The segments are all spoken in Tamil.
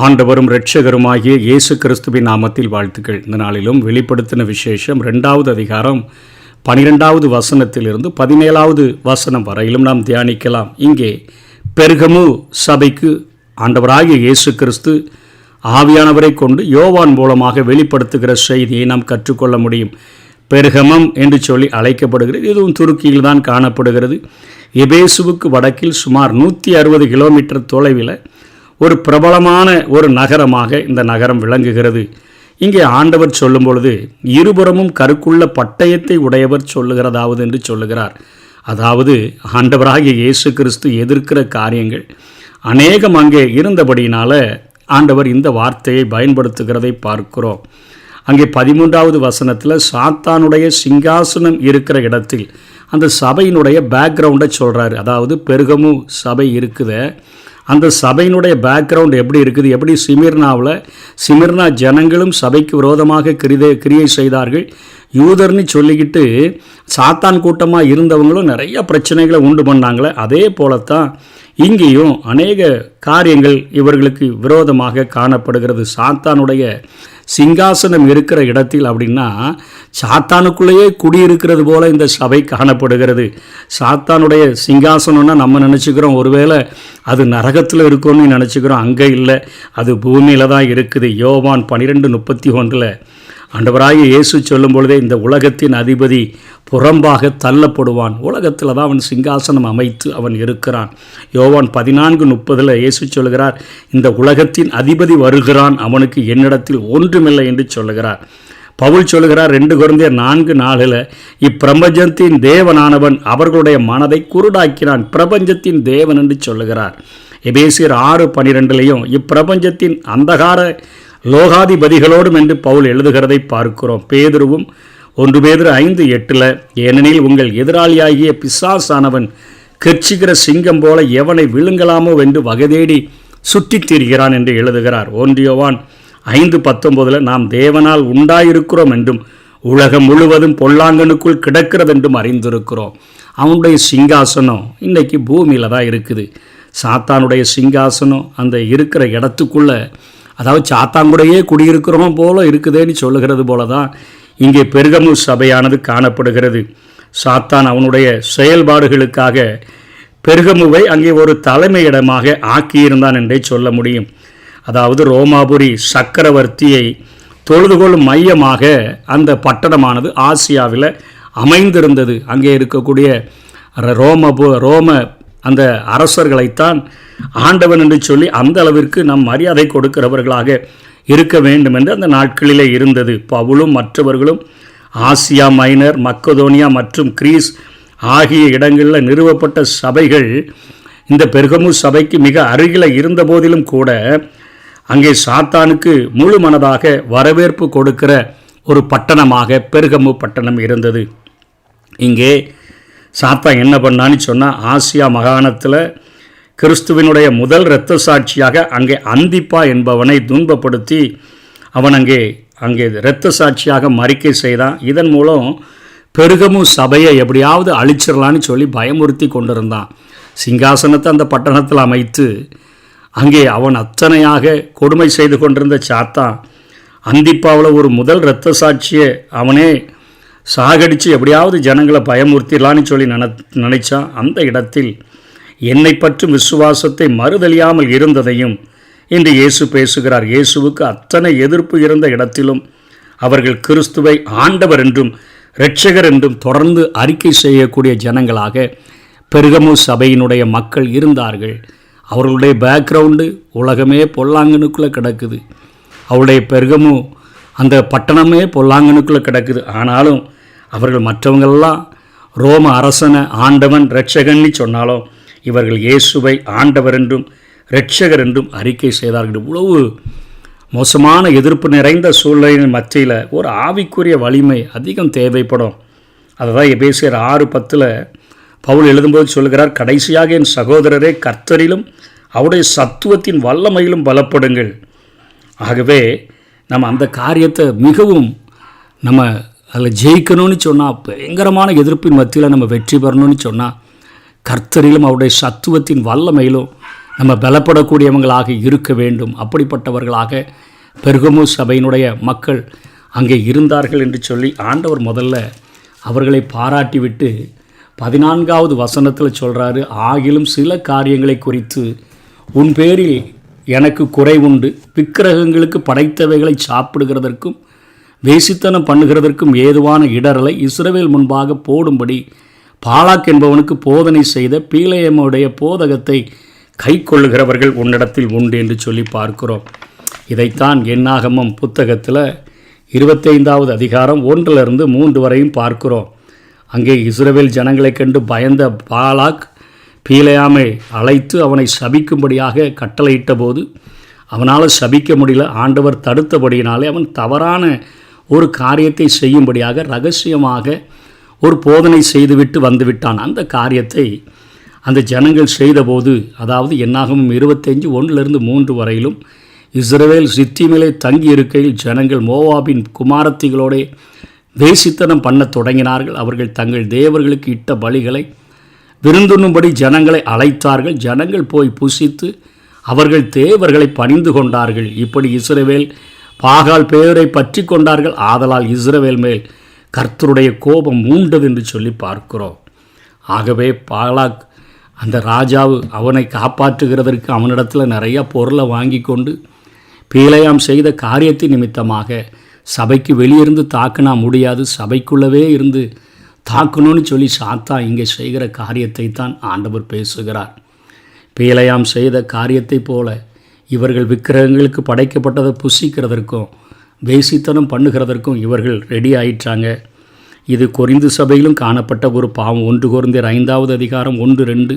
ஆண்டவரும் இரட்சகருமாகிய இயேசு கிறிஸ்துவின் நாமத்தில் வாழ்த்துக்கள். இந்த நாளிலும் வெளிப்படுத்தின விசேஷம் ரெண்டாவது அதிகாரம் பனிரெண்டாவது வசனத்திலிருந்து பதினேழாவது வசனம் வரையிலும் நாம் தியானிக்கலாம். இங்கே பெருகமு சபைக்கு ஆண்டவராகிய இயேசு கிறிஸ்து ஆவியானவரை கொண்டு யோவான் மூலமாக வெளிப்படுத்துகிற செய்தியை நாம் கற்றுக்கொள்ள முடியும். பெருகமம் என்று சொல்லி அழைக்கப்படுகிறது. இதுவும் துருக்கியில் தான் காணப்படுகிறது. எபேசுவுக்கு வடக்கில் சுமார் நூற்றி அறுபது கிலோமீட்டர் தொலைவில் ஒரு பிரபலமான ஒரு நகரமாக இந்த நகரம் விளங்குகிறது. இங்கே ஆண்டவர் சொல்லும் பொழுது இருபுறமும் கருக்குள்ள பட்டயத்தை உடையவர் சொல்லுகிறதாவது என்று சொல்லுகிறார். அதாவது ஆண்டவராகிய இயேசு கிறிஸ்து எதிர்க்கிற காரியங்கள். அநேகம் அங்கே இருந்தபடியினால ஆண்டவர் இந்த வார்த்தையை பயன்படுத்துகிறதை பார்க்கிறோம். அங்கே பதிமூன்றாவது வசனத்தில் சாத்தானுடைய சிங்காசனம் இருக்கிற இடத்தில் அந்த சபையினுடைய பேக்ரவுண்டை சொல்கிறாரு அதாவது பெருகமு சபை இருக்குத. அந்த சபையினுடைய பேக்ரவுண்ட் எப்படி இருக்குது? எப்படி சிமிர்னாவில் சிமிர்னா ஜனங்களும் சபைக்கு விரோதமாக கிரிதை கிரியை செய்தார்கள். யூதர்னு சொல்லிக்கிட்டு சாத்தான் கூட்டமாக இருந்தவங்களும் நிறைய பிரச்சனைகளை உண்டு பண்ணாங்களே. அதே போலத்தான் இங்கேயும் அநேக காரியங்கள் இவர்களுக்கு விரோதமாக காணப்படுகிறது. சாத்தானுடைய சிங்காசனம் இருக்கிற இடத்தில் அப்படின்னா சாத்தானுக்குள்ளேயே குடியிருக்கிறது போல இந்த சபை காணப்படுகிறது. சாத்தானுடைய சிங்காசனம்னா நம்ம நினச்சிக்கிறோம் ஒருவேளை அது நரகத்தில் இருக்கும்னு நினச்சிக்கிறோம் அங்கே இல்லை அது பூமியில் தான் இருக்குது. யோவான் பன்னிரெண்டு முப்பத்தி ஒன்றில் ஆண்டவராக இயேசு சொல்லும் பொழுதே இந்த உலகத்தின் அதிபதி புறம்பாக தள்ளப்படுவான். உலகத்தில் தான் அவன் சிங்காசனம் அமைத்து அவன் இருக்கிறான். யோவான் பதினான்கு முப்பதில் இயேசு சொல்கிறார் இந்த உலகத்தின் அதிபதி வருகிறான் அவனுக்கு என்னிடத்தில் ஒன்றுமில்லை என்று சொல்லுகிறார். பவுல் சொல்லுகிறார் ரெண்டு குழந்தைய நான்கு நாளில் இப்பிரபஞ்சத்தின் தேவனானவன் அவர்களுடைய மனதை குருடாக்கினான் பிரபஞ்சத்தின் தேவன் என்று சொல்லுகிறார். எபேசியர் ஆறு பனிரெண்டுலேயும் இப்பிரபஞ்சத்தின் அந்தகார லோகாதிபதிகளோடும் என்று பவுல் எழுதுகிறதை பார்க்கிறோம். பேதுருவும் ஒன்று பேதர் ஐந்து எட்டில் ஏனெனில் உங்கள் எதிராளியாகிய பிசாசானவன் கட்சிக்கிற சிங்கம் போல எவனை விழுங்கலாமோ என்று வகைதேடி சுற்றித் திரிகிறான் என்று எழுதுகிறார். ஒன்றியவான் ஐந்து பத்தொன்பதில் நாம் தேவனால் உண்டாயிருக்கிறோம் என்றும் உலகம் முழுவதும் பொல்லாங்கனுக்குள் கிடக்கிறது என்றும் அறிந்திருக்கிறோம். அவனுடைய சிங்காசனம் இன்றைக்கி பூமியில் தான் இருக்குது. சாத்தானுடைய சிங்காசனம் அந்த இருக்கிற இடத்துக்குள்ளே அதாவது சாத்தாங்குடையே குடியிருக்கிறோம் போல இருக்குதேன்னு சொல்லுகிறது போல தான் இங்கே பெருகமு சபையானது காணப்படுகிறது. சாத்தான் அவனுடைய செயல்பாடுகளுக்காக பெருகமுவை அங்கே ஒரு தலைமையிடமாக ஆக்கியிருந்தான் என்றே சொல்ல முடியும். அதாவது ரோமாபுரி சக்கரவர்த்தியை தொழுதுகொள்ளும் மையமாக அந்த பட்டணமானது ஆசியாவில் அமைந்திருந்தது. அங்கே இருக்கக்கூடிய ரோமபு ரோம அந்த அரசர்களைத்தான் ஆண்டவன் என்று சொல்லி அந்த அளவிற்கு நம் மரியாதை கொடுக்கிறவர்களாக இருக்க வேண்டும் என்று அந்த நாட்களிலே இருந்தது. பவுலும் மற்றவர்களும் ஆசியா மைனர் மக்கதோனியா மற்றும் கிரீஸ் ஆகிய இடங்களில் நிறுவப்பட்ட சபைகள் இந்த பெருகமு சபைக்கு மிக அருகில் இருந்த போதிலும் கூட அங்கே சாத்தானுக்கு முழு மனதாக வரவேற்பு கொடுக்கிற ஒரு பட்டணமாக பெருகமு பட்டணம் இருந்தது. இங்கே சாத்தான் என்ன பண்ணான்னு சொன்னால் ஆசியா மகாணத்தில் கிறிஸ்துவினுடைய முதல் இரத்த சாட்சியாக அங்கே அந்திப்பா என்பவனை துன்பப்படுத்தி அவன் அங்கே அங்கே இரத்த சாட்சியாக மறிக்கை செய்தான். இதன் மூலம் பெருகமும் சபையை எப்படியாவது அழிச்சிடலான்னு சொல்லி பயமுறுத்தி கொண்டிருந்தான். சிங்காசனத்தை அந்த பட்டணத்தில் அமைத்து அங்கே அவன் அத்தனையாக கொடுமை செய்து கொண்டிருந்த சாத்தான் அந்திப்பாவில் ஒரு முதல் இரத்த சாட்சியை அவனே சாகடித்து எப்படியாவது ஜனங்களை பயமுறுத்திடலான்னு சொல்லி நின நினைச்சான் அந்த இடத்தில் என்னை பற்றும் விசுவாசத்தை மறுதலியாமல் இருந்ததையும் இன்று இயேசு பேசுகிறார். இயேசுவுக்கு அத்தனை எதிர்ப்பு இருந்த இடத்திலும் அவர்கள் கிறிஸ்துவை ஆண்டவர் என்றும் இரட்சகர் என்றும் தொடர்ந்து அறிக்கை செய்யக்கூடிய ஜனங்களாக பெருகமு சபையினுடைய மக்கள் இருந்தார்கள். அவர்களுடைய பேக்ரவுண்டு உலகமே பொல்லாங்கனுக்குள்ளே கிடக்குது. அவருடைய பெருகமு அந்த பட்டணமே பொல்லாங்கனுக்குள்ளே கிடக்குது. ஆனாலும் அவர்கள் மற்றவங்களெல்லாம் ரோம அரசனை ஆண்டவன் ரட்சகன்னு சொன்னாலும் இவர்கள் இயேசுவை ஆண்டவர் என்றும் ரட்சகர் என்றும் அறிக்கை செய்தார்கள். இவ்வளவு மோசமான எதிர்ப்பு நிறைந்த சூழ்நிலையின் மத்தியில் ஒரு ஆவிக்குரிய வலிமை அதிகம் தேவைப்படும். அதை தான் எபேசியர் ஆறு பத்தில் பவுல் எழுதும்போது சொல்கிறார் கடைசியாக என் சகோதரரே கர்த்தரிலும் அவருடைய சத்துவத்தின் வல்லமையிலும் பலப்படுங்கள். ஆகவே நம்ம அந்த காரியத்தை மிகவும் நம்ம அதில் ஜெயிக்கணும்னு சொன்னால் பயங்கரமான எதிர்ப்பின் மத்தியில் நம்ம வெற்றி பெறணும்னு சொன்னால் கர்த்தரிலும் அவருடைய சத்துவத்தின் வல்லமையிலும் நம்ம பலப்படக்கூடியவங்களாக இருக்க வேண்டும். அப்படிப்பட்டவர்களாக பெருகமு சபையினுடைய மக்கள் அங்கே இருந்தார்கள் என்று சொல்லி ஆண்டவர் முதல்ல அவர்களை பாராட்டிவிட்டு பதினான்காவது வசனத்தில் சொல்கிறாரு ஆகிலும் சில காரியங்களை குறித்து உன் பேரில் எனக்கு குறைவுண்டு. விக்கிரகங்களுக்கு படைத்தவைகளை சாப்பிடுகிறதற்கும் வேசித்தனம் பண்ணுகிறதற்கும் ஏதுவான இடரலை இஸ்ரவேல் முன்பாக போடும்படி பாலாக் என்பவனுக்கு போதனை செய்த பீலையமுடைய போதகத்தை கை கொள்ளுகிறவர்கள் உன்னிடத்தில் உண்டு என்று சொல்லி பார்க்கிறோம். இதைத்தான் எண்ணாகமம் புத்தகத்தில் இருபத்தைந்தாவது அதிகாரம் ஒன்றிலிருந்து மூன்று வரையும் பார்க்கிறோம். அங்கே இஸ்ரவேல் ஜனங்களைக் கண்டு பயந்த பாலாக் பீலையாமை அழைத்து அவனை சபிக்கும்படியாக கட்டளையிட்ட போது அவனால் சபிக்க முடியல. ஆண்டவர் தடுத்தபடியினாலே அவன் தவறான ஒரு காரியத்தை செய்யும்படியாக ரகசியமாக ஒரு போதனை செய்துவிட்டு வந்துவிட்டான். அந்த காரியத்தை அந்த ஜனங்கள் செய்தபோது அதாவது என்னாகவும் இருபத்தஞ்சு ஒன்றிலிருந்து மூன்று வரையிலும் இஸ்ரேல் சித்திமிலே தங்கி இருக்கையில் ஜனங்கள் மோவாபின் குமாரத்திகளோட வேசித்தனம் பண்ணத் தொடங்கினார்கள். அவர்கள் தங்கள் தேவர்களுக்கு இட்ட பலிகளை விருந்துண்ணும்படி ஜனங்களை அழைத்தார்கள். ஜனங்கள் போய் புசித்து அவர்கள் தேவர்களை பணிந்து கொண்டார்கள். இப்படி இஸ்ரவேல் பாகால் பேரை பற்றி கொண்டார்கள். ஆதலால் இஸ்ரவேல் மேல் கர்த்தருடைய கோபம் மூண்டது என்று சொல்லி பார்க்கிறோம். ஆகவே பாலாக் அந்த ராஜாவு அவனை காப்பாற்றுகிறதற்கு அவனிடத்தில் நிறைய பொருளை வாங்கி கொண்டு பீலையாம் செய்த காரியத்தின் நிமித்தமாக சபைக்கு வெளியிருந்து தாக்கினா முடியாது. சபைக்குள்ளவே இருந்து தாக்கணும்னு சொல்லி சாத்தா இங்கே செய்கிற காரியத்தை தான் ஆண்டவர் பேசுகிறார். பீலையாம் செய்த காரியத்தை போல இவர்கள் விக்கிரகங்களுக்கு படைக்கப்பட்டதை புசிக்கிறதற்கும் வேசித்தனம் பண்ணுகிறதற்கும் இவர்கள் ரெடி ஆயிட்டாங்க இது கொரிந்து சபையிலும் காணப்பட்ட ஒரு பாவம். ஒன்று குறைந்தர் ஐந்தாவது அதிகாரம் ஒன்று ரெண்டு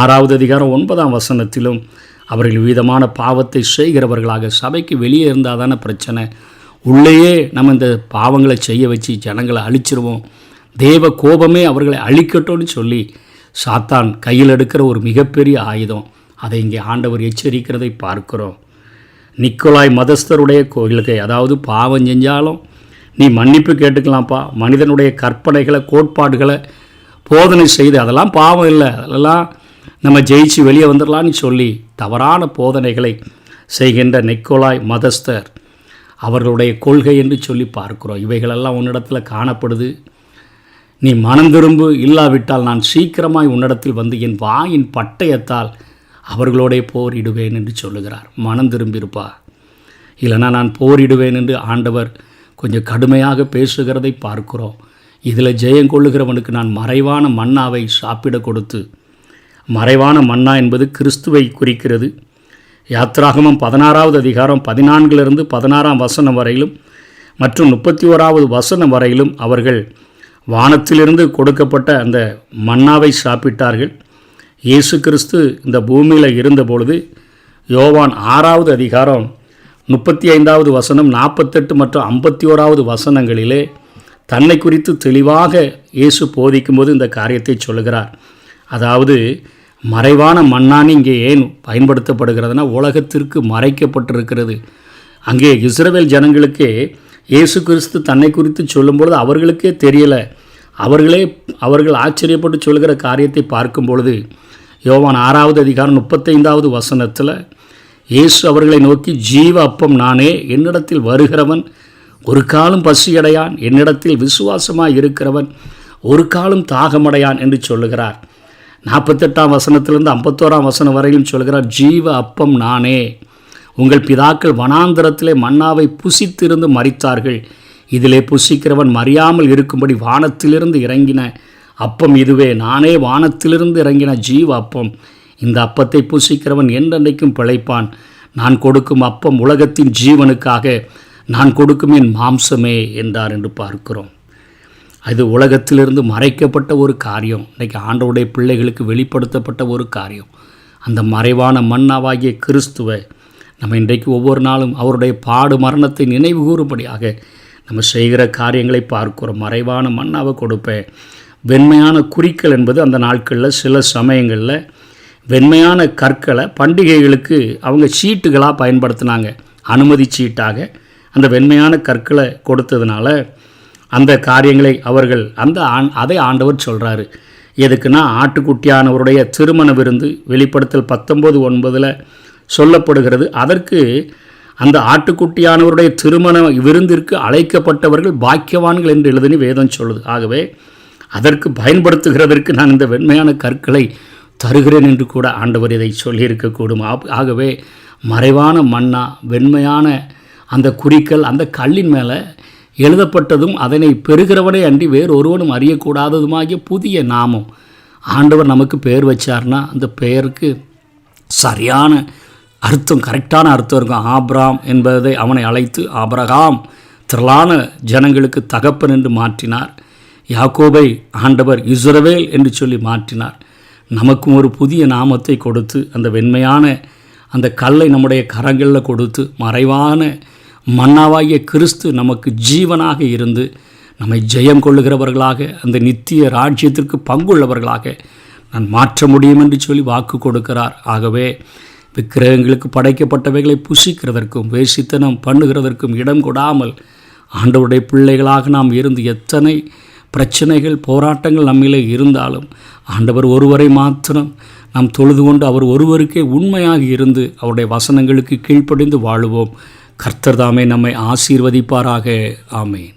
ஆறாவது அதிகாரம் ஒன்பதாம் வசனத்திலும் அவர்கள் விதமான பாவத்தை செய்கிறவர்களாக சபைக்கு வெளியே இருந்தால் தானே பிரச்சனை. உள்ளேயே நம்ம இந்த பாவங்களை செய்ய வச்சு ஜனங்களை அழிச்சிருவோம். தேவ கோபமே அவர்களை அழிக்கட்டும்னு சொல்லி சாத்தான் கையில் எடுக்கிற ஒரு மிகப்பெரிய ஆயுதம். அதை இங்கே ஆண்டவர் எச்சரிக்கிறதை பார்க்கிறோம். நிக்கோலாய் மதஸ்தருடைய கோயிலுக்கு அதாவது பாவம் செஞ்சாலும் நீ மன்னிப்பு கேட்டுக்கலாம்ப்பா. மனிதனுடைய கற்பனைகளை கோட்பாடுகளை போதனை செய்து அதெல்லாம் பாவம் இல்லை. அதெல்லாம் நம்ம ஜெயிச்சு வெளியே வந்துடலான்னு சொல்லி தவறான போதனைகளை செய்கின்ற நெக்கோலாய் மதஸ்தர் அவர்களுடைய கொள்கை என்று சொல்லி பார்க்கிறோம். இவைகளெல்லாம் உன்னிடத்தில் காணப்படுது. நீ மனம் திரும்பு இல்லாவிட்டால் நான் சீக்கிரமாய் உன்னிடத்தில் வந்து என் வாயின் பட்டயத்தால் அவர்களோடே போரிடுவேன் என்று சொல்லுகிறார். மனம் திரும்பியிருப்பா. இல்லைனா நான் போரிடுவேன் என்று ஆண்டவர் கொஞ்சம் கடுமையாக பேசுகிறதை பார்க்கிறோம். இதில் ஜெயம் கொள்ளுகிறவனுக்கு நான் மறைவான மன்னாவை சாப்பிட கொடுத்து மறைவான மன்னா என்பது கிறிஸ்துவை குறிக்கிறது. யாத்ராகமம் பதினாறாவது அதிகாரம் பதினான்கிலிருந்து பதினாறாம் வசனம் வரையிலும் மற்றும் முப்பத்தி ஓராவது வசனம் வரையிலும் அவர்கள் வானத்திலிருந்து கொடுக்கப்பட்ட அந்த மன்னாவை சாப்பிட்டார்கள். இயேசு கிறிஸ்து இந்த பூமியில் இருந்தபொழுது யோவான் ஆறாவது அதிகாரம் முப்பத்தி ஐந்தாவது வசனம் நாற்பத்தெட்டு மற்றும் ஐம்பத்தி ஓராவது வசனங்களிலே தன்னை குறித்து தெளிவாக இயேசு போதிக்கும்போது இந்த காரியத்தை சொல்லுகிறார். அதாவது மறைவான மண்ணானி இங்கே ஏன் பயன்படுத்தப்படுகிறதுனா உலகத்திற்கு மறைக்கப்பட்டிருக்கிறது. அங்கே இஸ்ரவேல் ஜனங்களுக்கே இயேசு கிறிஸ்து தன்னை குறித்து சொல்லும்பொழுது அவர்களுக்கே தெரியலை. அவர்களே அவர்கள் ஆச்சரியப்பட்டு சொல்கிற காரியத்தை பார்க்கும் பொழுது யோவான் ஆறாவது அதிகாரம் முப்பத்தைந்தாவது வசனத்தில் இயேசு அவர்களை நோக்கி ஜீவ அப்பம் நானே என்னிடத்தில் வருகிறவன் ஒரு காலம் பசியடையான் என்னிடத்தில் விசுவாசமாக இருக்கிறவன் ஒரு காலம் தாகமடையான் என்று சொல்லுகிறார். நாற்பத்தெட்டாம் வசனத்திலிருந்து ஐம்பத்தோராம் வசனம் வரையிலும் சொல்கிறார் ஜீவ அப்பம் நானே உங்கள் பிதாக்கள் வனாந்திரத்திலே மன்னாவை புசித்திருந்து மறித்தார்கள் இதிலே புசிக்கிறவன் மறியாமல் இருக்கும்படி வானத்திலிருந்து இறங்கின அப்பம் இதுவே. நானே வானத்திலிருந்து இறங்கின ஜீவ அப்பம். இந்த அப்பத்தை புசிக்கிறவன் என்றென்றைக்கும் பிழைப்பான். நான் கொடுக்கும் அப்பம் உலகத்தின் ஜீவனுக்காக. நான் கொடுக்கும் என் மாம்சமே என்றார் என்று பார்க்கிறோம். அது உலகத்திலிருந்து மறைக்கப்பட்ட ஒரு காரியம். இன்றைக்கி ஆண்டவுடைய பிள்ளைகளுக்கு வெளிப்படுத்தப்பட்ட ஒரு காரியம். அந்த மறைவான மன்னாவாகிய கிறிஸ்துவை நம்ம இன்றைக்கு ஒவ்வொரு நாளும் அவருடைய பாடு மரணத்தை நினைவு கூறும்படியாக நம்ம செய்கிற காரியங்களை பார்க்கிறோம். மறைவான மண்ணாவை கொடுப்பேன். வெண்மையான குறிக்கல் என்பது அந்த நாட்களில் சில சமயங்களில் வெண்மையான கற்களை பண்டிகைகளுக்கு அவங்க சீட்டுகளாக பயன்படுத்தினாங்க. அனுமதி சீட்டாக அந்த வெண்மையான கற்களை கொடுத்ததுனால அந்த காரியங்களை அவர்கள் அந்த ஆண் அதை ஆண்டவர் சொல்கிறாரு எதுக்குன்னா ஆட்டுக்குட்டியானவருடைய திருமண விருந்து வெளிப்படுத்தல் பத்தொம்போது ஒன்பதில் சொல்லப்படுகிறது. அதற்கு அந்த ஆட்டுக்குட்டியானவருடைய திருமண விருந்திற்கு அழைக்கப்பட்டவர்கள் பாக்கியவான்கள் என்று எழுதுனி வேதம் சொல்லுது. ஆகவே அதற்கு பயன்படுத்துகிறதற்கு நான் இந்த வெண்மையான கற்களை தருகிறேன் என்று கூட ஆண்டவர் இதை சொல்லியிருக்கக்கூடும். ஆகவே மறைவான மண்ணா வெண்மையான அந்த குறிக்கல் அந்த கல்லின் மேலே எழுதப்பட்டதும் அதனை பெறுகிறவனே அன்றி வேறு ஒருவனும் அறியக்கூடாததுமாகிய புதிய நாமம். ஆண்டவர் நமக்கு பெயர் வச்சார்னா அந்த பெயருக்கு சரியான அர்த்தம் கரெக்டான அர்த்தம் இருக்கும். ஆப்ராம் என்பதை அவனை அழைத்து ஆபரகாம் திரளான ஜனங்களுக்கு தகப்பன் என்று மாற்றினார். யாக்கோபை ஆண்டவர் இஸ்ரவேல் என்று சொல்லி மாற்றினார். நமக்கும் ஒரு புதிய நாமத்தை கொடுத்து அந்த வெண்மையான அந்த கல்லை நம்முடைய கரங்களில் கொடுத்து மறைவான மன்னாவாகிய கிறிஸ்து நமக்கு ஜீவனாக இருந்து நம்மை ஜெயம் கொள்ளுகிறவர்களாக அந்த நித்திய ராஜ்யத்திற்கு பங்குள்ளவர்களாக நான் மாற்ற முடியும் என்று சொல்லி வாக்கு கொடுக்கிறார். ஆகவே விக்கிரகங்களுக்கு படைக்கப்பட்டவைகளை புசிக்கிறதற்கும் வேசித்தனம் பண்ணுகிறதற்கும் இடம் கொடாமல் ஆண்டவருடைய பிள்ளைகளாக நாம் இருந்து எத்தனை பிரச்சனைகள் போராட்டங்கள் நம்மிலே இருந்தாலும் ஆண்டவர் ஒருவரை மாத்திரம் நாம் தொழுது கொண்டு அவர் ஒருவருக்கே உண்மையாக இருந்து அவருடைய வசனங்களுக்கு கீழ்ப்படிந்து வாழுவோம். கர்த்தர் தாமே நம்மை ஆசீர்வதிப்பாராக. ஆமேன்.